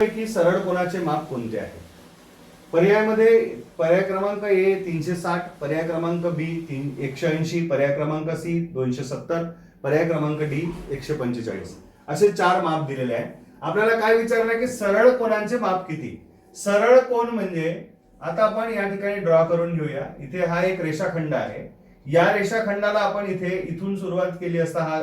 पैकी सरळ कोणाचे माप कोणते आहे? पर्यायामध्ये पर्याय क्रमांक ए तीनशे साठ पर्याय क्रमांक बी तीन एकशे ऐंशी पर्याय क्रमांक सी दोनशे सत्तर पर्याय क्रमांक डी एकशे पंचेचाळीस. असे चार माप दिलेले आहे आपल्याला काय विचारणार की सरळ कोणाचे माप किती? सरळ कोण म्हणजे आता आपण या ठिकाणी ड्रॉ करून घेऊया. इथे हा एक रेषाखंड आहे. या रेषाखंडाला आपण इथे इथून सुरुवात केली असता हा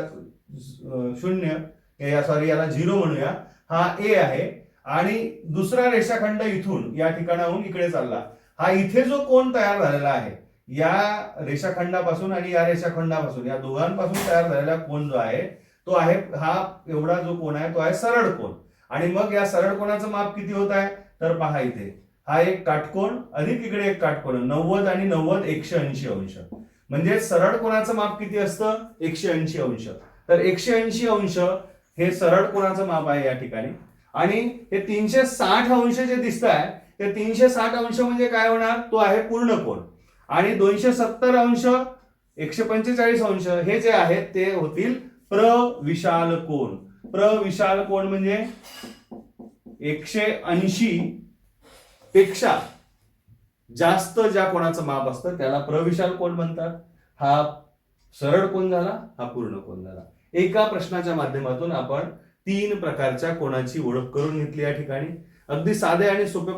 शून्य सॉरी याला झिरो म्हणूया. हा ए आहे. आणि दुसरा रेषाखंड इथून या ठिकाणाहून इकडे चालला. हा इथे जो कोण तयार झालेला आहे या रेषाखंडापासून आणि या रेषाखंडापासून या दोघांपासून तयार झालेला कोण जो आहे तो आहे हा एवढा जो कोण आहे तो आहे सरळ कोण आणि मग या सरळ कोणाचं माप किती होत आहे? तर पहा इथे. हा एक काटकोण अधिक इकडे एक काटकोण नव्वद आणि नव्वद एकशे ऐंशी अंश. म्हणजे सरळ कोणाचं माप किती असतं? एकशे ऐंशी अंश. तर एकशे ऐंशी अंश हे सरळ कोणाचं माप आहे या ठिकाणी. आणि हे तीनशे साठ अंश जे दिसत आहे ते तीनशे साठ अंश म्हणजे काय होणार? तो आहे पूर्ण कोण आणि दोनशे सत्तर अंश एकशे पंचेचाळीस अंश हे जे आहेत ते होतील प्रविशाल कोण प्रविशाल कोण म्हणजे एकशे ऐंशी पेक्षा जास्त ज्या कोणाचं माप असतं त्याला प्रविशाल कोण म्हणतात. हा सरळ कोण झाला हा पूर्ण कोण झाला. एका प्रश्नाच्या माध्यमातून आपण तीन प्रकारच्या कोणाची ओळख करून घेतली या ठिकाणी? अगदी साधे आणि सोपे